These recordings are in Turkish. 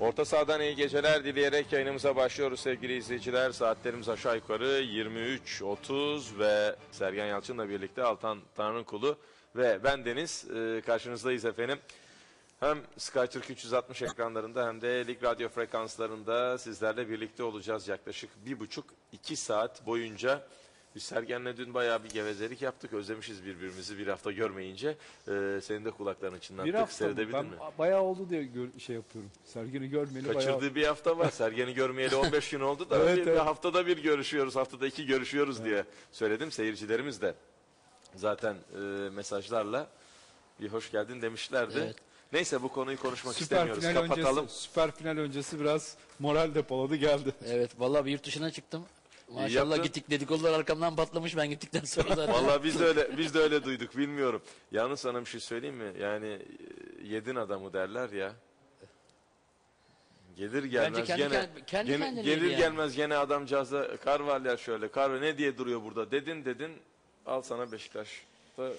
Orta sahadan iyi geceler dileyerek yayınımıza başlıyoruz sevgili izleyiciler. Saatlerimiz aşağı yukarı 23.30 ve Sergen Yalçın'la birlikte Altan Tanrıkulu ve ben Deniz e, karşınızdayız efendim. Hem Sky Türk 360 ekranlarında hem de Lig Radyo frekanslarında sizlerle birlikte olacağız yaklaşık bir buçuk iki saat boyunca. Biz Sergen'le dün bayağı bir gevezelik yaptık. Özlemişiz birbirimizi bir hafta görmeyince. Ee, senin de kulaklarını Bir çınlattık. hafta mı? Seyredebildin Ben mi? bayağı oldu diye gör- şey yapıyorum. Sergini görmeli bayağı. Kaçırdığı bir hafta var. Sergen'i görmeyeli 15 gün oldu da Evet, bir, bir evet. haftada bir görüşüyoruz, haftada iki görüşüyoruz diye söyledim. Seyircilerimiz de zaten e, mesajlarla bir hoş geldin demişlerdi. Evet. Neyse bu konuyu konuşmak Süper istemiyoruz. final Kapatalım. öncesi, süper final öncesi biraz moral depoladı geldi. Evet vallahi bir yurt dışına çıktım. Maşallah yaptın. gittik dedikodular arkamdan patlamış ben gittikten sonra zaten. Vallahi biz de öyle biz de öyle duyduk bilmiyorum. Yalnız sana bir şey söyleyeyim mi? Yani e, yedin adamı derler ya. Gelir gelmez kendi gene kend- kendi gene- gelir yani. gelmez gene adamcağıza kar var ya şöyle kar ne diye duruyor burada dedin dedin al sana Beşiktaş'ta e,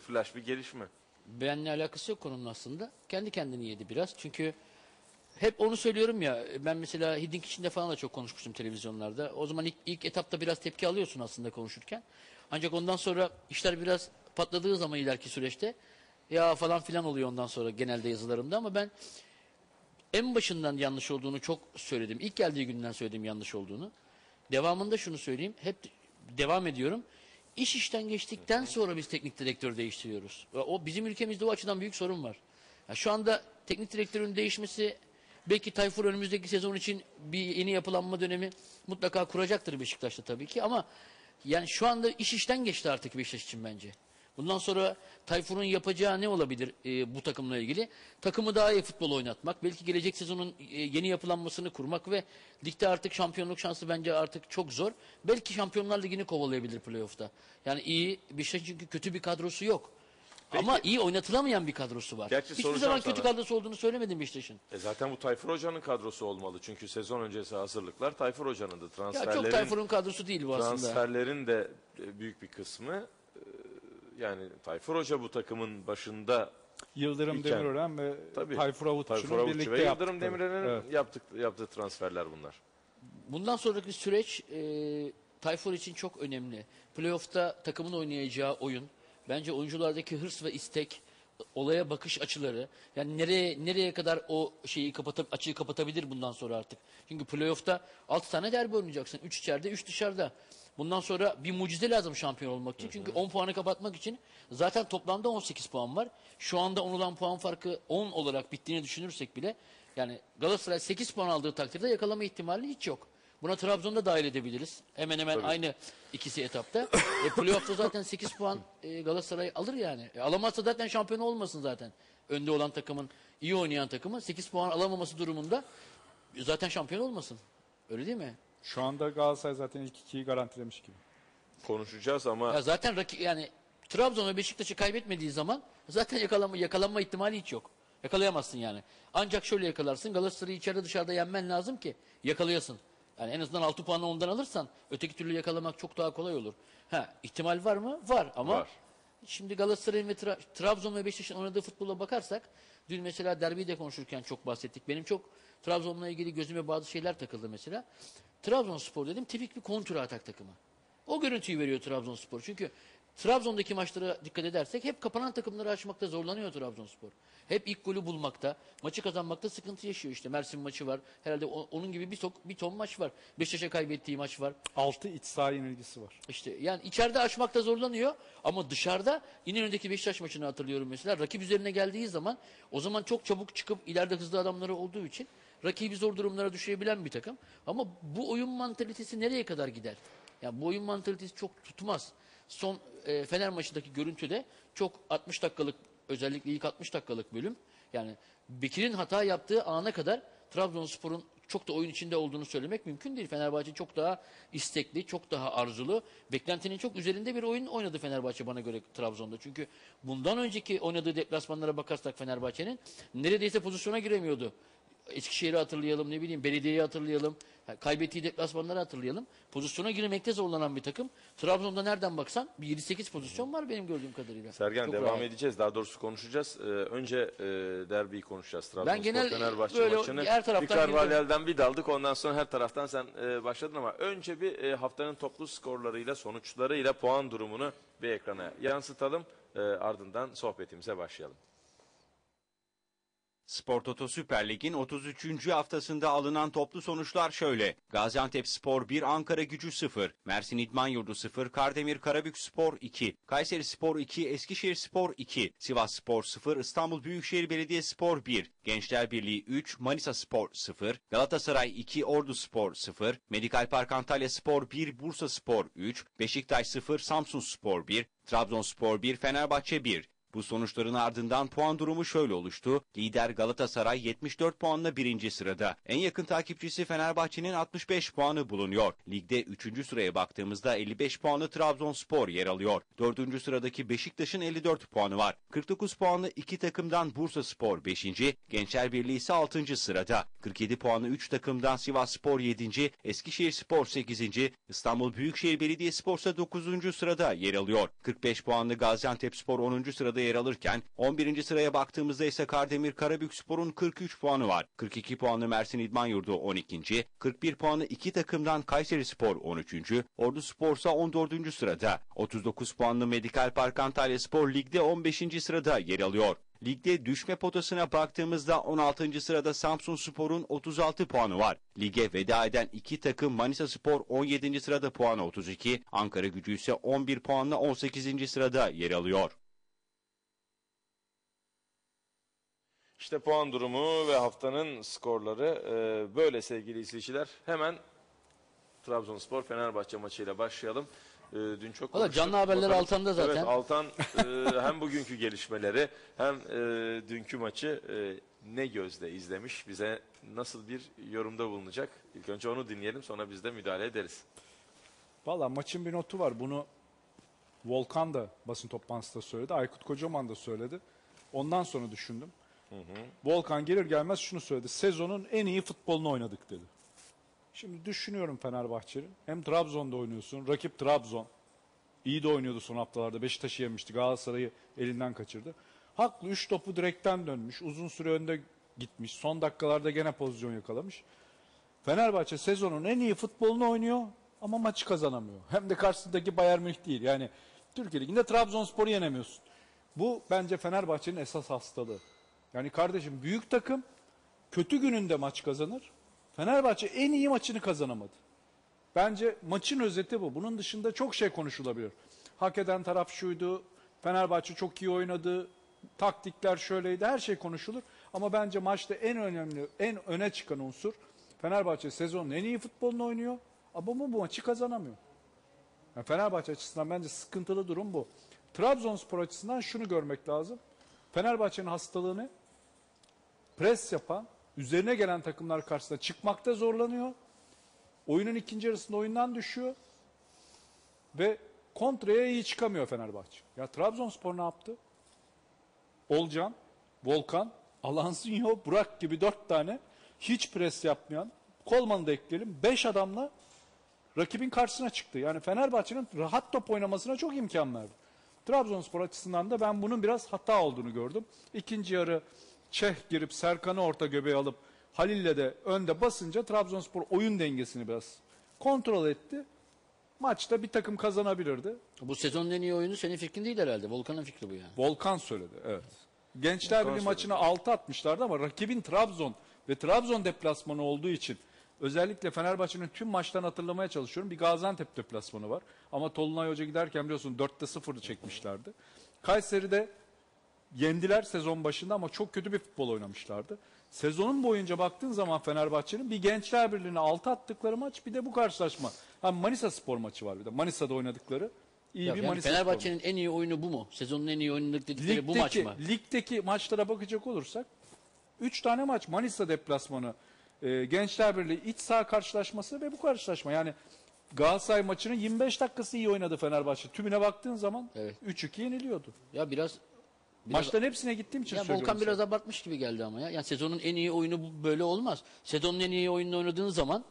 flash bir gelişme. Benimle alakası yok konunun aslında. Kendi kendini yedi biraz. Çünkü hep onu söylüyorum ya. Ben mesela Hiddink içinde falan da çok konuşmuştum televizyonlarda. O zaman ilk, ilk etapta biraz tepki alıyorsun aslında konuşurken. Ancak ondan sonra işler biraz patladığı zaman ileriki süreçte ya falan filan oluyor ondan sonra genelde yazılarımda ama ben en başından yanlış olduğunu çok söyledim. İlk geldiği günden söyledim yanlış olduğunu. Devamında şunu söyleyeyim. Hep devam ediyorum. İş işten geçtikten sonra biz teknik direktör değiştiriyoruz. O bizim ülkemizde o açıdan büyük sorun var. Ya şu anda teknik direktörün değişmesi belki Tayfur önümüzdeki sezon için bir yeni yapılanma dönemi mutlaka kuracaktır Beşiktaş'ta tabii ki ama yani şu anda iş işten geçti artık Beşiktaş için bence. Bundan sonra Tayfur'un yapacağı ne olabilir e, bu takımla ilgili? Takımı daha iyi futbol oynatmak, belki gelecek sezonun e, yeni yapılanmasını kurmak ve ligde artık şampiyonluk şansı bence artık çok zor. Belki Şampiyonlar Ligi'ni kovalayabilir playoff'ta. Yani iyi, Beşiktaş çünkü kötü bir kadrosu yok. Ama iyi oynatılamayan bir kadrosu var. Gerçi Hiçbir zaman kötü sana. kadrosu olduğunu söylemedim Beşiktaş'ın. E zaten bu Tayfur Hoca'nın kadrosu olmalı. Çünkü sezon öncesi hazırlıklar Tayfur Hoca'nındı. Ya Transferlerin, çok Tayfur'un kadrosu değil bu aslında. transferlerin de e, büyük bir kısmı e, yani Tayfur Hoca bu takımın başında Yıldırım. Demirören ve Tabii. Tayfur Avutçu'nun birlikte ve Yıldırım. Demirel'in Evet. yaptık, yaptığı transferler bunlar. Bundan sonraki süreç e, Tayfur için çok önemli. Playoff'ta takımın oynayacağı oyun, bence oyunculardaki hırs ve istek, olaya bakış açıları, yani nereye nereye kadar o şeyi kapatıp açığı kapatabilir bundan sonra artık. Çünkü playoff'ta 6 tane derbi oynayacaksın. 3 içeride, 3 dışarıda. Bundan sonra bir mucize lazım şampiyon olmak için. Çünkü 10 puanı kapatmak için zaten toplamda 18 puan var. Şu anda on olan puan farkı 10 olarak bittiğini düşünürsek bile yani Galatasaray 8 puan aldığı takdirde yakalama ihtimali hiç yok. Buna Trabzon'da dahil edebiliriz. Hemen hemen aynı ikisi etapta. e, playoff'ta zaten 8 puan e, Galatasaray alır yani. E, alamazsa zaten şampiyon olmasın zaten. Önde olan takımın, iyi oynayan takımın 8 puan alamaması durumunda zaten şampiyon olmasın. Öyle değil mi? Şu anda Galatasaray zaten ilk ikiyi garantilemiş gibi. Konuşacağız ama Ya zaten raki, yani Trabzon ve Beşiktaş'ı kaybetmediği zaman zaten yakalanma, yakalanma ihtimali hiç yok. Yakalayamazsın yani. Ancak şöyle yakalarsın. Galatasaray'ı içeride dışarıda yenmen lazım ki yakalayasın. Yani en azından 6 puanı ondan alırsan öteki türlü yakalamak çok daha kolay olur. Ha ihtimal var mı? Var ama Var. şimdi Galatasaray'ın ve Tra- Trabzon ve Beşiktaş'ın oynadığı futbola bakarsak dün mesela derbiyi de konuşurken çok bahsettik. Benim çok Trabzon'la ilgili gözüme bazı şeyler takıldı mesela. Trabzonspor dedim tipik bir kontra atak takımı. O görüntüyü veriyor Trabzonspor. Çünkü Trabzon'daki maçlara dikkat edersek hep kapanan takımları açmakta zorlanıyor Trabzonspor. Hep ilk golü bulmakta, maçı kazanmakta sıkıntı yaşıyor işte. Mersin maçı var. Herhalde o- onun gibi bir, tok, bir ton maç var. Beşiktaş'a kaybettiği maç var. 6 iç saha yenilgisi var. İşte yani içeride açmakta zorlanıyor ama dışarıda İnönü'ndeki Beşiktaş maçını hatırlıyorum mesela. Rakip üzerine geldiği zaman o zaman çok çabuk çıkıp ileride hızlı adamları olduğu için rakibi zor durumlara düşürebilen bir takım. Ama bu oyun mantalitesi nereye kadar gider? Yani bu oyun mantalitesi çok tutmaz. Son e, Fener maçındaki görüntüde çok 60 dakikalık özellikle ilk 60 dakikalık bölüm yani Bekir'in hata yaptığı ana kadar Trabzonspor'un çok da oyun içinde olduğunu söylemek mümkün değil. Fenerbahçe çok daha istekli, çok daha arzulu. Beklentinin çok üzerinde bir oyun oynadı Fenerbahçe bana göre Trabzon'da. Çünkü bundan önceki oynadığı deplasmanlara bakarsak Fenerbahçe'nin neredeyse pozisyona giremiyordu. Eskişehir'i hatırlayalım, ne bileyim belediyeyi hatırlayalım. Ha, Kaybettiği deplasmanları hatırlayalım. Pozisyona girmekte zorlanan bir takım. Trabzon'da nereden baksan bir 7-8 pozisyon var benim gördüğüm kadarıyla. Sergen Çok devam rahat. edeceğiz. Daha doğrusu konuşacağız. Ee, önce e, derbiyi konuşacağız. Ben Trabzonspor genel Fenerbahçe böyle maçını. her taraftan bir Carvalhal'den bir daldık. Ondan sonra her taraftan sen e, başladın ama önce bir e, haftanın toplu skorlarıyla, sonuçlarıyla puan durumunu bir ekrana yansıtalım. E, ardından sohbetimize başlayalım. Spor Toto Süper Lig'in 33. haftasında alınan toplu sonuçlar şöyle. Gaziantep Spor 1, Ankara Gücü 0, Mersin İdman Yurdu 0, Kardemir Karabük Spor 2, Kayseri Spor 2, Eskişehir Spor 2, Sivas Spor 0, İstanbul Büyükşehir Belediye Spor 1, Gençler Birliği 3, Manisa Spor 0, Galatasaray 2, Ordu Spor 0, Medikal Park Antalya Spor 1, Bursa Spor 3, Beşiktaş 0, Samsun Spor 1, Trabzonspor 1, Fenerbahçe 1, bu sonuçların ardından puan durumu şöyle oluştu. Lider Galatasaray 74 puanla birinci sırada. En yakın takipçisi Fenerbahçe'nin 65 puanı bulunuyor. Ligde 3. sıraya baktığımızda 55 puanlı Trabzonspor yer alıyor. 4. sıradaki Beşiktaş'ın 54 puanı var. 49 puanlı iki takımdan Bursa Spor 5. Gençler Birliği ise 6. sırada. 47 puanlı 3 takımdan Sivas Spor 7. Eskişehir Spor 8. İstanbul Büyükşehir Belediyespor ise 9. sırada yer alıyor. 45 puanlı Gaziantep Spor 10. sırada yer alırken 11. sıraya baktığımızda ise Kardemir Karabük Spor'un 43 puanı var. 42 puanlı Mersin İdman Yurdu 12. 41 puanlı iki takımdan Kayseri Spor 13. Ordu Spor ise 14. sırada. 39 puanlı Medikal Park Antalya Spor ligde 15. sırada yer alıyor. Ligde düşme potasına baktığımızda 16. sırada Samsun Spor'un 36 puanı var. Lige veda eden iki takım Manisa Spor 17. sırada puanı 32, Ankara Gücü ise 11 puanla 18. sırada yer alıyor. İşte puan durumu ve haftanın skorları e, böyle sevgili izleyiciler. Hemen Trabzonspor Fenerbahçe maçıyla başlayalım. E, dün çok Valla canlı haberler Bakalım- Altan'da zaten. Evet Altan e, hem bugünkü gelişmeleri hem e, dünkü maçı e, ne gözle izlemiş bize nasıl bir yorumda bulunacak. İlk önce onu dinleyelim sonra biz de müdahale ederiz. Valla maçın bir notu var. Bunu Volkan da basın toplantısında söyledi. Aykut Kocaman da söyledi. Ondan sonra düşündüm. Volkan gelir gelmez şunu söyledi. Sezonun en iyi futbolunu oynadık dedi. Şimdi düşünüyorum Fenerbahçe'nin. Hem Trabzon'da oynuyorsun. Rakip Trabzon. İyi de oynuyordu son haftalarda. Beşiktaş'ı yemişti. Galatasaray'ı elinden kaçırdı. Haklı 3 topu direkten dönmüş. Uzun süre önde gitmiş. Son dakikalarda gene pozisyon yakalamış. Fenerbahçe sezonun en iyi futbolunu oynuyor ama maçı kazanamıyor. Hem de karşısındaki Bayern Münih değil. Yani Türkiye Ligi'nde Trabzonspor'u yenemiyorsun. Bu bence Fenerbahçe'nin esas hastalığı. Yani kardeşim büyük takım kötü gününde maç kazanır. Fenerbahçe en iyi maçını kazanamadı. Bence maçın özeti bu. Bunun dışında çok şey konuşulabilir. Hak eden taraf şuydu. Fenerbahçe çok iyi oynadı. Taktikler şöyleydi. Her şey konuşulur. Ama bence maçta en önemli, en öne çıkan unsur Fenerbahçe sezonun en iyi futbolunu oynuyor. Ama bu, bu maçı kazanamıyor. Yani Fenerbahçe açısından bence sıkıntılı durum bu. Trabzonspor açısından şunu görmek lazım. Fenerbahçe'nin hastalığını pres yapan, üzerine gelen takımlar karşısında çıkmakta zorlanıyor. Oyunun ikinci yarısında oyundan düşüyor. Ve kontraya iyi çıkamıyor Fenerbahçe. Ya Trabzonspor ne yaptı? Olcan, Volkan, Alansinho, Burak gibi dört tane hiç pres yapmayan, Kolman'ı da ekleyelim, beş adamla rakibin karşısına çıktı. Yani Fenerbahçe'nin rahat top oynamasına çok imkan verdi. Trabzonspor açısından da ben bunun biraz hata olduğunu gördüm. İkinci yarı Çeh girip Serkan'ı orta göbeğe alıp Halil'le de önde basınca Trabzonspor oyun dengesini biraz kontrol etti. Maçta bir takım kazanabilirdi. Bu sezonun en iyi oyunu senin fikrin değil herhalde. Volkan'ın fikri bu yani. Volkan söyledi evet. Gençler Birliği söyledi. maçına 6 atmışlardı ama rakibin Trabzon ve Trabzon deplasmanı olduğu için özellikle Fenerbahçe'nin tüm maçlarını hatırlamaya çalışıyorum. Bir Gaziantep deplasmanı var. Ama Tolunay Hoca giderken biliyorsun 4'te 0'ı çekmişlerdi. Kayseri'de yendiler sezon başında ama çok kötü bir futbol oynamışlardı. Sezonun boyunca baktığın zaman Fenerbahçe'nin bir Gençler Birliği'ne 6 attıkları maç bir de bu karşılaşma. Ha Manisa Spor maçı var bir de. Manisa'da oynadıkları iyi Ya bir yani Manisa Fenerbahçe'nin en iyi oyunu bu mu? Sezonun en iyi oyunu dedikleri bu maç mı? Ligdeki maçlara bakacak olursak 3 tane maç Manisa deplasmanı, e, Gençler Birliği iç saha karşılaşması ve bu karşılaşma. Yani Galatasaray maçının 25 dakikası iyi oynadı Fenerbahçe. Tümüne baktığın zaman Evet. 3-2 yeniliyordu. Ya biraz Maçların hepsine gittiğim için Ya söylüyorum. Volkan sana. biraz abartmış gibi geldi ama ya. Yani sezonun en iyi oyunu bu- böyle olmaz. Sezonun en iyi oyununu oynadığın zaman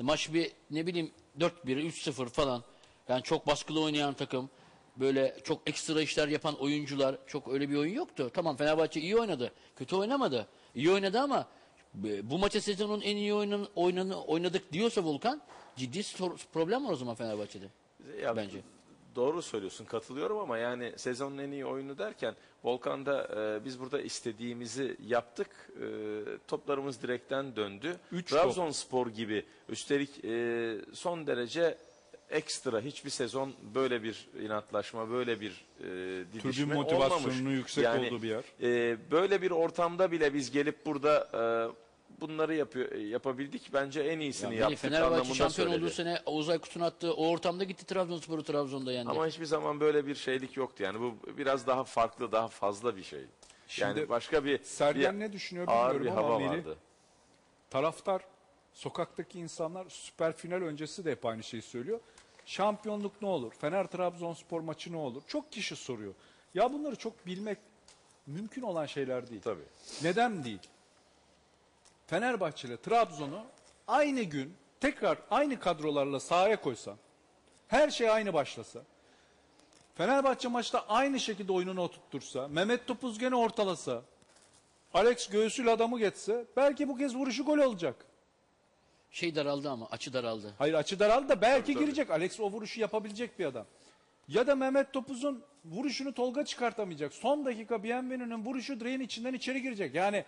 maç bir ne bileyim 4-1, 3-0 falan. Yani çok baskılı oynayan takım. Böyle çok ekstra işler yapan oyuncular. Çok öyle bir oyun yoktu. Tamam Fenerbahçe iyi oynadı. Kötü oynamadı. İyi oynadı ama e, bu maça sezonun en iyi oyunun, oynanı, oynadık diyorsa Volkan ciddi problem var o zaman Fenerbahçe'de. Ya, Bence. Doğru söylüyorsun katılıyorum ama yani sezonun en iyi oyunu derken Volkan'da e, biz burada istediğimizi yaptık. E, toplarımız direkten döndü. Üç top. Trabzonspor gibi üstelik e, son derece ekstra hiçbir sezon böyle bir inatlaşma, böyle bir e, didişme Tribün motivasyonunun olmamış. yüksek olduğu bir yer. e, böyle bir ortamda bile biz gelip burada e, bunları yapıyor, yapabildik. Bence en iyisini Yani yaptık Fenerbahçe anlamında şampiyon söyledi. olduğu sene Oğuz Aykut'un attığı o ortamda gitti Trabzonspor'u Trabzon'da yendi. Ama hiçbir zaman böyle bir şeylik yoktu. Yani bu biraz daha farklı, daha fazla bir şey. Şimdi yani başka bir, Sergen bir ne düşünüyor bir bilmiyorum ama hava Melih, vardı. taraftar, sokaktaki insanlar süper final öncesi de hep aynı şeyi söylüyor. Şampiyonluk ne olur? Fener Trabzonspor maçı ne olur? Çok kişi soruyor. Ya bunları çok bilmek mümkün olan şeyler değil. Tabii. Neden değil? Fenerbahçe ile Trabzon'u aynı gün tekrar aynı kadrolarla sahaya koysan, her şey aynı başlasa, Fenerbahçe maçta aynı şekilde oyununu oturtursa, Mehmet Topuz gene ortalasa, Alex göğsüyle adamı geçse belki bu kez vuruşu gol olacak. Şey daraldı ama açı daraldı. Hayır açı daraldı da belki girecek. Alex o vuruşu yapabilecek bir adam. Ya da Mehmet Topuz'un vuruşunu Tolga çıkartamayacak. Son dakika Bienvenu'nun vuruşu direğin içinden içeri girecek. Yani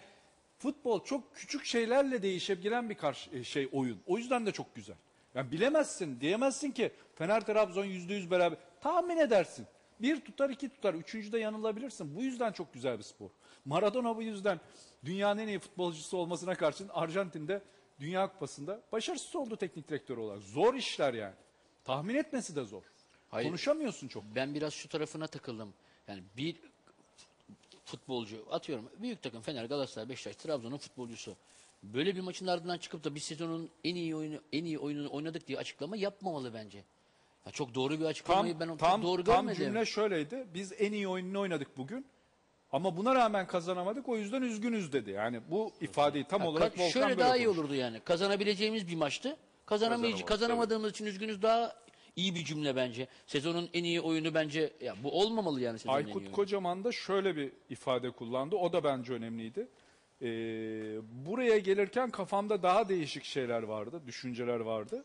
futbol çok küçük şeylerle değişebilen bir karşı, e, şey oyun. O yüzden de çok güzel. Yani bilemezsin, diyemezsin ki Fener Trabzon yüzde yüz beraber. Tahmin edersin. Bir tutar, iki tutar. Üçüncüde yanılabilirsin. Bu yüzden çok güzel bir spor. Maradona bu yüzden dünyanın en iyi futbolcusu olmasına karşın Arjantin'de Dünya Kupası'nda başarısız oldu teknik direktör olarak. Zor işler yani. Tahmin etmesi de zor. Hayır. Konuşamıyorsun çok. Ben biraz şu tarafına takıldım. Yani bir futbolcu atıyorum büyük takım Fener, Galatasaray, Beşiktaş, Trabzon'un futbolcusu. Böyle bir maçın ardından çıkıp da bir sezonun en iyi oyunu en iyi oyununu oynadık diye açıklama yapmamalı bence. Ya çok doğru bir açıklamayı Tam, ben tam, çok doğru tam görmedim. cümle şöyleydi. Biz en iyi oyununu oynadık bugün. Ama buna rağmen kazanamadık. O yüzden üzgünüz dedi. Yani bu ifadeyi tam Ha, olarak ka- Volkan şöyle daha iyi konuştu. olurdu yani. Kazanabileceğimiz bir maçtı. Kazanamayıcı, kazanamadığımız için üzgünüz daha iyi bir cümle bence. Sezonun en iyi oyunu bence ya bu olmamalı yani sezonun en iyi Aykut oyunu. Kocaman da şöyle bir ifade kullandı. O da bence önemliydi. Ee, buraya gelirken kafamda daha değişik şeyler vardı, düşünceler vardı.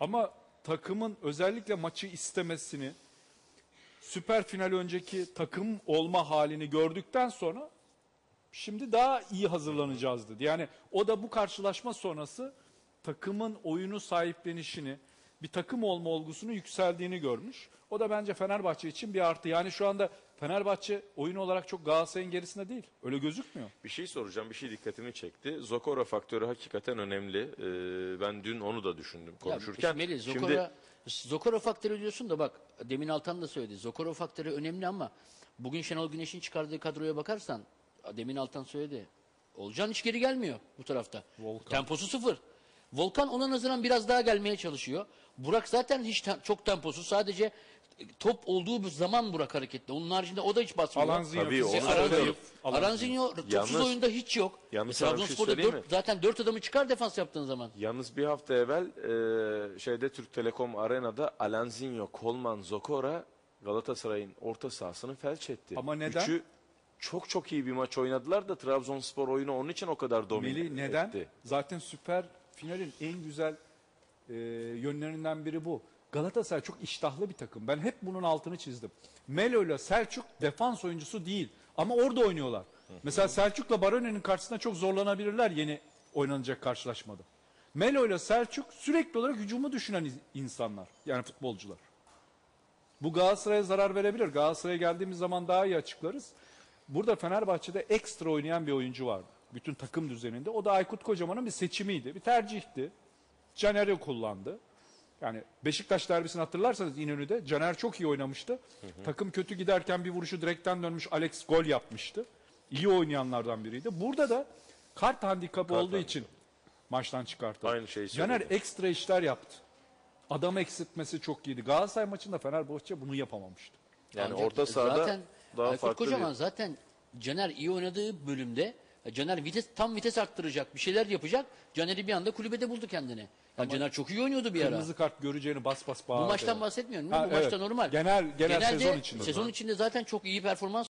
Ama takımın özellikle maçı istemesini, süper final önceki takım olma halini gördükten sonra şimdi daha iyi hazırlanacağız dedi. Yani o da bu karşılaşma sonrası takımın oyunu sahiplenişini, bir takım olma olgusunu yükseldiğini görmüş. O da bence Fenerbahçe için bir artı. Yani şu anda Fenerbahçe oyun olarak çok Galatasaray'ın gerisinde değil. Öyle gözükmüyor. Bir şey soracağım, bir şey dikkatimi çekti. Zokora faktörü hakikaten önemli. Ee, ben dün onu da düşündüm Ya, konuşurken. Melih, Şimdi Zokora, Zokora faktörü diyorsun da bak demin Altan da söyledi. Zokora faktörü önemli ama bugün Şenol Güneş'in çıkardığı kadroya bakarsan demin Altan söyledi. Olcan hiç geri gelmiyor bu tarafta. Volkan. Temposu sıfır. Volkan ona nazaran biraz daha gelmeye çalışıyor. Burak zaten hiç tem- çok temposu. Sadece top olduğu bir zaman Burak hareketli. Onun haricinde o da hiç basmıyor. Alanzinho Tabii, onu zayıf. Alanzinho. Aranzinho topsuz Yalnız- oyunda hiç yok. yalnız E, sana bir şey Trabzonspor'da söyleyeyim dört- mi? zaten dört adamı çıkar defans yaptığın zaman. Yalnız bir hafta evvel e, şeyde Türk Telekom Arena'da Alanzinho, Kolman, Zokora Galatasaray'ın orta sahasını felç etti. Ama neden? Üçü çok çok iyi bir maç oynadılar da Trabzonspor oyunu onun için o kadar domine Melih neden? etti. Zaten süper finalin en güzel e, yönlerinden biri bu. Galatasaray çok iştahlı bir takım. Ben hep bunun altını çizdim. Melo ile Selçuk defans oyuncusu değil. Ama orada oynuyorlar. Mesela Selçuk'la Barone'nin karşısında çok zorlanabilirler yeni oynanacak karşılaşmada. Melo ile Selçuk sürekli olarak hücumu düşünen insanlar. Yani futbolcular. Bu Galatasaray'a zarar verebilir. Galatasaray'a geldiğimiz zaman daha iyi açıklarız. Burada Fenerbahçe'de ekstra oynayan bir oyuncu vardı. Bütün takım düzeninde. O da Aykut Kocaman'ın bir seçimiydi. Bir tercihti. Caner'i kullandı. Yani Beşiktaş derbisini hatırlarsanız İnönü'de Caner çok iyi oynamıştı. Takım kötü giderken bir vuruşu direkten dönmüş Alex gol yapmıştı. İyi oynayanlardan biriydi. Burada da kart handikapı olduğu handikapı. için maçtan çıkarttı. Aynı şeyi Caner söyledi. ekstra işler yaptı. Adam eksiltmesi çok iyiydi. Galatasaray maçında Fenerbahçe bunu yapamamıştı. Yani Ancak orta sahada zaten daha Aykut farklı Kocaman bir... zaten Caner iyi oynadığı bölümde e, Caner vites tam vites arttıracak bir şeyler yapacak. Caner'i bir anda kulübede buldu kendini. Yani Caner çok iyi oynuyordu bir ara. Kırmızı kart göreceğini bas bas Bu bağırdı. maçtan bahsetmiyorum. Ha, Bu evet. maçta normal. Genel- genel Genelde sezon içinde. Sezon içinde zaten çok iyi performans